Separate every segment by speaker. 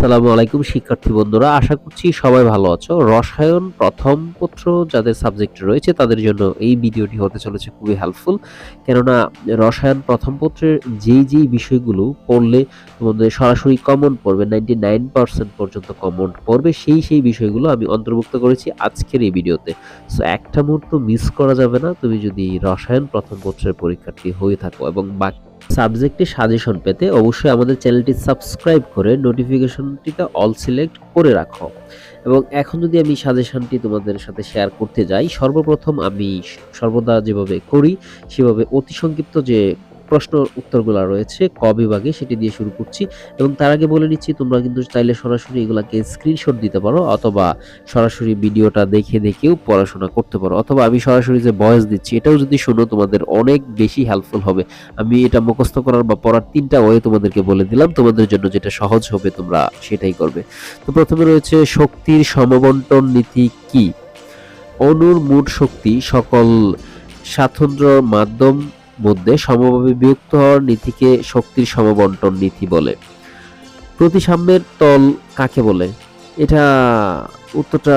Speaker 1: আসসালামু আলাইকুম, শিক্ষার্থী বন্ধুরা। আশা করছি সবাই ভালো আছো। রসায়ন প্রথম পত্র যাদের সাবজেক্ট রয়েছে, তাদের জন্য এই ভিডিওটি হতে চলেছে খুবই হেল্পফুল কেননা, রসায়ন প্রথম পত্রের যেই যেই বিষয়গুলো পড়লে তোমাদের সরাসরি কমন পড়বে নাইনটি নাইন পার্সেন্ট পর্যন্ত কমন পড়বে, সেই সেই বিষয়গুলো আমি অন্তর্ভুক্ত করেছি আজকের এই ভিডিওতে। সো একটা মুহূর্ত মিস করা যাবে না। তুমি যদি রসায়ন প্রথম পত্রের পরীক্ষার্থী হয়ে থাকো এবং বাকি সাবজেক্টে সাজেশন পেতে অবশ্যই আমাদের চ্যানেলটি সাবস্ক্রাইব করে নোটিফিকেশনটিতে অল সিলেক্ট করে রাখো। এবং এখন যদি আমি সাজেশনটি তোমাদের সাথে শেয়ার করতে যাই, সর্বপ্রথম আমি সর্বদা যেভাবে করি, সেভাবে অতি সংক্ষিপ্ত যে প্রশ্ন উত্তরগুলো রয়েছে, ক বিভাগে সেটি দিয়ে শুরু করছি এবং তার আগে বলে নিচ্ছি, তোমরা কিন্তু চাইলে সরাসরি এগুলাকে স্ক্রিনশট দিতে পারো অথবা সরাসরি ভিডিওটা দেখে দেখেও পড়াশোনা করতে পারো। অথবা আমি সরাসরি যে ভয়েস দিচ্ছি, এটাও যদি শোনো, তোমাদের অনেক বেশি হেল্পফুল হবে। আমি এটা মুখস্থ করার বা পড়ার তিনটা ওয়ে তোমাদেরকে বলে দিলাম, তোমাদের জন্য যেটা সহজ হবে তোমরা সেটাই করবে। তো প্রথমে রয়েছে, শক্তির সমবন্টন নীতি কি? অনুর মোট শক্তি সকল স্বাতন্ত্র মাধ্যম মধ্যে সমভাবে বিভক্ত হওয়ার নীতিকে শক্তির সমবন্টন নীতি বলে। প্রতিসাম্যের তল কাকে বলে? এটা উত্তরটা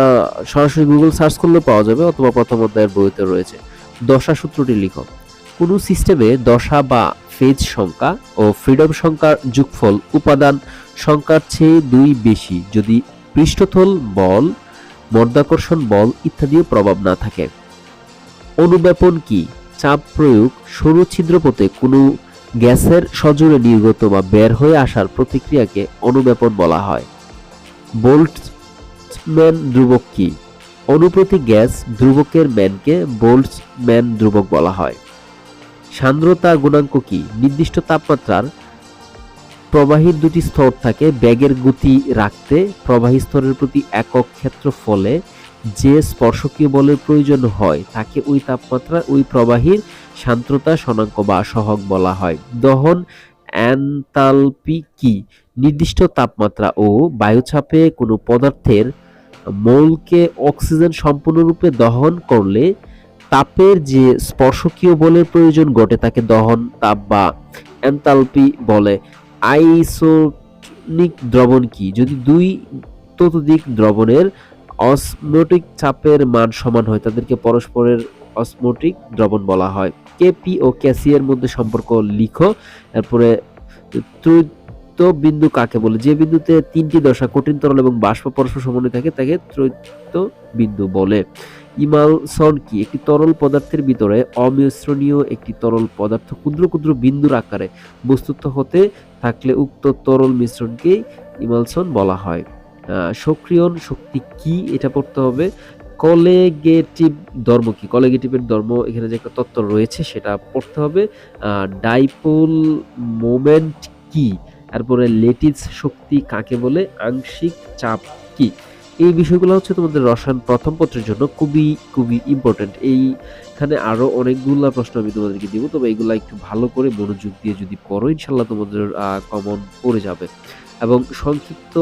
Speaker 1: সরাসরি গুগল সার্চ করলে পাওয়া যাবে, অথবা প্রথম অধ্যায়ের বইতে রয়েছে। দশা সূত্রটি লিখো। কোনো সিস্টেমে দশা বা ফেজ সংখ্যা ও ফ্রিডম সংখ্যার যুগফল উপাদান সংখ্যার চেয়ে দুই বেশি যদি পৃষ্ঠতল বল, মর্দাকর্ষণ বল ইত্যাদিও প্রভাব না থাকে। অনুব্যাপন কি? চাপ প্রয়োগ সরু ছিদ্রপথে কোনো গ্যাসের সজোরে নির্গত বা বের হয়ে আসার প্রতিক্রিয়াকে অনুব্যাপন বলা হয়। বোল্টম্যান ধ্রুবক কি? অনুপ্রতি গ্যাস ধ্রুবকের ম্যানকে বোল্টম্যান ধ্রুবক বলা হয়। সান্দ্রতা গুণাঙ্ক কি? নির্দিষ্ট তাপমাত্রার প্রবাহীর দুটি স্তর থাকে। ব্যাগের গতি রাখতে প্রবাহী স্তরের প্রতি একক ক্ষেত্রফলে যে স্পর্শকীয় বলের প্রয়োজন হয়, তাকে ওই তাপমাত্রা, ওই প্রবাহীর সান্দ্রতা শনাঙ্ক বা সহগ বলা হয়। দহন অ্যান্তালপি কি? নির্দিষ্ট তাপমাত্রা ও বায়ুচাপে কোনো পদার্থের মৌলকে অক্সিজেন সম্পূর্ণরূপে দহন করলে তাপের যে স্পর্শকীয় বলের প্রয়োজন ঘটে, তাকে দহন তাপ বা এনতালপি বলে। আইসোনিক দ্রবণ কি? যদি দুই ততোধিক দ্রবণের অসমোটিক চাপের মান সমান হয়, তাদেরকে পরস্পরের অসমোটিক দ্রবণ বলা হয়। কেপি ও ক্যাসি এর মধ্যে সম্পর্ক লিখো, তারপরে ত্রৈত বিন্দু কাকে বলে? যে বিন্দুতে তিনটি দশা কঠিন তরল এবং বাষ্প পরস্পর সমন্বয় থাকে, তাকে ত্রৈত বিন্দু বলে। ইমালসন কি? একটি তরল পদার্থের ভিতরে অমিশ্রণীয় একটি তরল পদার্থ ক্ষুদ্র ক্ষুদ্র বিন্দুর আকারে বস্তুত হতে থাকলে উক্ত তরল মিশ্রণকেই ইমালসন বলা হয়। সক্রিয়ণ শক্তি কি এটা পড়তে হবে? কলেগেটিভ ধর্ম কি? কলেগেটিভের ধর্ম এখানে যে একটা তত্ত্ব রয়েছে সেটা পড়তে হবে। ডাইপোল মোমেন্ট কি? তারপরে লেটিস শক্তি কাকে বলে? আংশিক চাপ কি? এই বিষয়গুলো হচ্ছে তোমাদের রসায়ন প্রথম পত্রের জন্য খুবই খুবই ইম্পর্টেন্ট এইখানে আরও অনেকগুলো প্রশ্ন আমি তোমাদেরকে দিব, তবে এগুলো একটু ভালো করে মনোযোগ দিয়ে যদি পড়ো ইনশাল্লাহ তোমাদের কমন পড়ে যাবে। এবং সংক্ষিপ্ত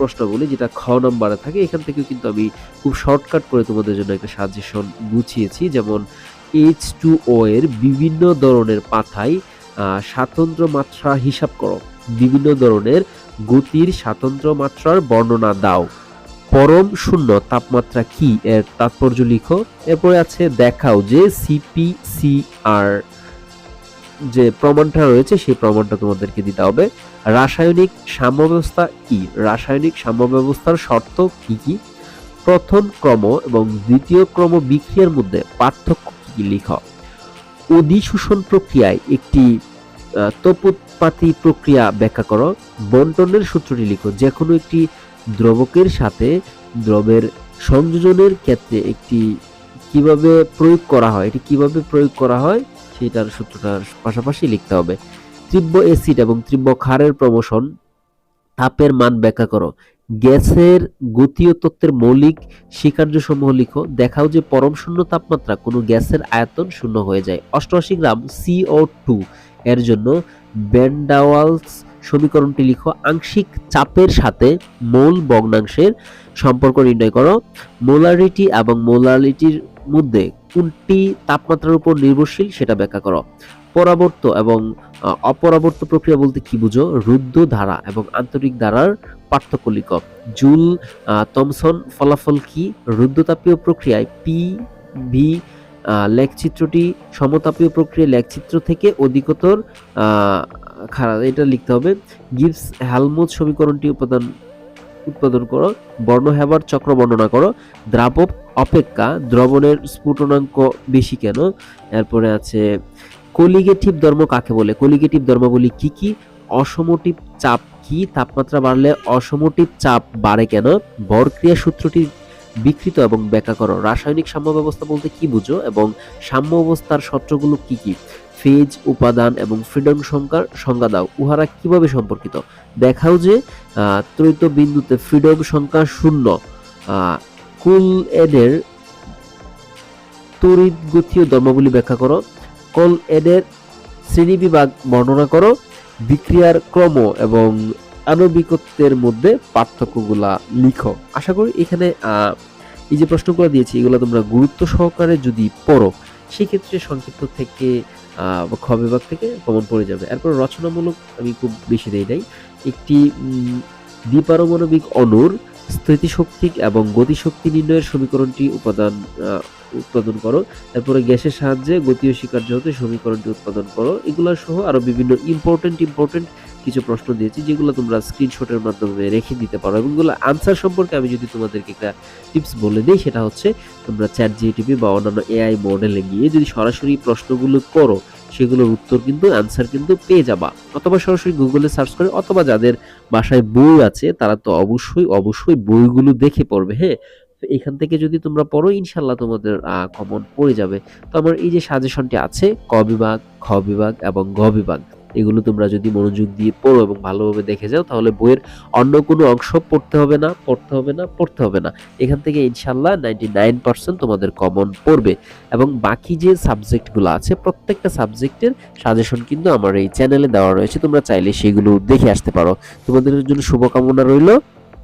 Speaker 1: প্রশ্নগুলি যেটা খ নম্বরে থাকে, এখান থেকেও কিন্তু আমি খুব শর্টকাট করে তোমাদের জন্য একটা সাজেশন গুছিয়েছি। যেমন এইচ টু ও এর বিভিন্ন ধরনের পাথায় স্বাতন্ত্র মাত্রা হিসাব করো। বিভিন্ন ধরনের গতির স্বাতন্ত্র মাত্রার বর্ণনা দাও। পরম শূন্য তাপমাত্রা কি? এর তাৎপর্য লিখো। এরপরে আছে দেখাও যে সিপিসিআর যে প্রমাণটা রয়েছে, সেই প্রমাণটা তোমাদেরকে দিতে হবে। রাসায়নিক সাম্যব্যবস্থা কি? রাসায়নিক সাম্যব্যবস্থার শর্ত কি কি? প্রথম ক্রম এবং দ্বিতীয় ক্রম বিক্রিয়ার মধ্যে পার্থক্য কি লিখ। অধিশোষণ প্রক্রিয়ায় একটি তপোৎপাতি প্রক্রিয়া ব্যাখ্যা করো। বন্টনের সূত্রটি লিখো যে কোনো একটি দ্রবকের সাথে দ্রবের সংযোজনের ক্ষেত্রে একটি কীভাবে প্রয়োগ করা হয়? এটি কীভাবে প্রয়োগ করা হয়? সেটার সূত্রটার পাশাপাশি লিখতে হবে। তীব্র অ্যাসিড এবং তীব্র ক্ষারের প্রমোশন, তাপের মান ব্যাখ্যা করো। গ্যাসের গতীয় তত্ত্বের মৌলিক স্বীকার্যসমূহ লিখো। দেখাও যে পরম শূন্য তাপমাত্রা কোনো গ্যাসের আয়তন শূন্য হয়ে যায়। অষ্টআশি গ্রাম সিও টু এর জন্য ব্যান্ডাওয়ালস সমীকরণটি লিখো। আংশিক চাপের সাথে মৌল ভগ্নাংশের সম্পর্ক নির্ণয় করো। মোলারিটি এবং মোলারিটির মধ্যে কোনটি তাপমাত্রার উপর নির্ভরশীল সেটা ব্যাখ্যা করো। পরাবর্ত এবং অপরাবর্ত প্রক্রিয়া বলতে কি বুঝো? রুদ্ধ ধারা এবং আন্তরিক ধারার পার্থক্য লিখ। জুল থমসন ফলাফল কি? রুদ্রতাপীয় প্রক্রিয়ায় পি ভি লেখচিত্রটি সমতাপীয় প্রক্রিয়ায় লেখচিত্র থেকে অধিকতর খারাপ, এটা লিখতে হবে। গিভস হ্যালমুথ সমীকরণটি উপাদান উৎপাদন করো, বর্ণ হ্যাবার চক্র বর্ণনা করো, দ্রাবক অপেক্ষা, দ্রবণের স্ফুটনাঙ্ক বেশি কেন? এরপরে আছে, কলিগেটিভ ধর্ম কাকে বলে? কলিগেটিভ ধর্মাবলী কি কি? অসমোটিভ চাপ কি? তাপমাত্রা বাড়লে অসমোটিভ চাপ বাড়ে কেন? বরক্রিয়া সূত্রটি বিকৃত এবং ব্যাখ্যা করো। রাসায়নিক সাম্য ব্যবস্থা বলতে কি বুঝো? এবং সাম্য অবস্থার সূত্রগুলো কি কি? ফেজ, উপাদান এবং ফ্রিডম সংখ্যার সংজ্ঞা দাও। উহারা কীভাবে সম্পর্কিত? দেখাও যে ত্রৈত বিন্দুতে ফ্রিডম সংখ্যা শূন্য। কুল এডের তড়িৎ গতীয় ধর্মাবলী ব্যাখ্যা করো। কল এডের শ্রেণীবিভাগ বর্ণনা করো। বিক্রিয়ার ক্রম এবং আণবিকত্বের মধ্যে পার্থক্যগুলা লিখো। আশা করি এখানে এই যে প্রশ্নগুলো দিয়েছি, এগুলো তোমরা গুরুত্ব সহকারে যদি পড়ো সেক্ষেত্রে সংক্ষিপ্ত থেকে খ বিভাগ থেকে কমন পড়ে যাবে। এরপর রচনামূলক আমি খুব বেশি দেই নাই। একটি দ্বিপারমাণবিক অনুর স্থিতিশক্তি এবং গতিশক্তি নির্ণয়ের সমীকরণটি উপাদান উৎপাদন করো। তারপরে গ্যাসের সাহায্যে গতীয় স্বীকার্য হতে সমীকরণটি উৎপাদন করো। এগুলো সহ আরও বিভিন্ন ইম্পর্টেন্ট ইম্পর্টেন্ট কিছু প্রশ্ন দিয়েছি, যেগুলো তোমরা স্ক্রিনশটের মাধ্যমে রেখে দিতে পারো। এবং এগুলো আনসার সম্পর্কে আমি যদি তোমাদেরকে একটা টিপস বলে দিই, সেটা হচ্ছে তোমরা চ্যাট জিটিপি বা অন্যান্য এআই মডেলে গিয়ে যদি সরাসরি প্রশ্নগুলো করো, সেগুলোর উত্তর কিন্তু আনসার কিন্তু পেয়ে যাবা। অথবা সরাসরি গুগলে সার্চ করে, অথবা যাদের বাসায় বই আছে, তারা তো অবশ্যই অবশ্যই বইগুলো দেখে পড়বে হ্যাঁ? তো এখান থেকে যদি তোমরা পড়ো ইনশাল্লাহ তোমাদের কমন পড়ে যাবে। তো আমার এই যে সাজেশনটি আছে, ক বিভাগ, খ বিভাগ এবং গ বিভাগ, এগুলো তোমরা যদি মনোযোগ দিয়ে পড়ো এবং ভালোভাবে দেখে যাও, তাহলে বইয়ের অন্য কোনো অংশ পড়তে হবে না, পড়তে হবে না, পড়তে হবে না। এখান থেকে ইনশাল্লাহ নাইনটি নাইন পার্সেন্ট তোমাদের কমন পড়বে। এবং বাকি যে সাবজেক্টগুলো আছে, প্রত্যেকটা সাবজেক্টের সাজেশন কিন্তু আমার এই চ্যানেলে দেওয়া রয়েছে, তোমরা চাইলে সেগুলো দেখে আসতে পারো। তোমাদের জন্য শুভকামনা রইল।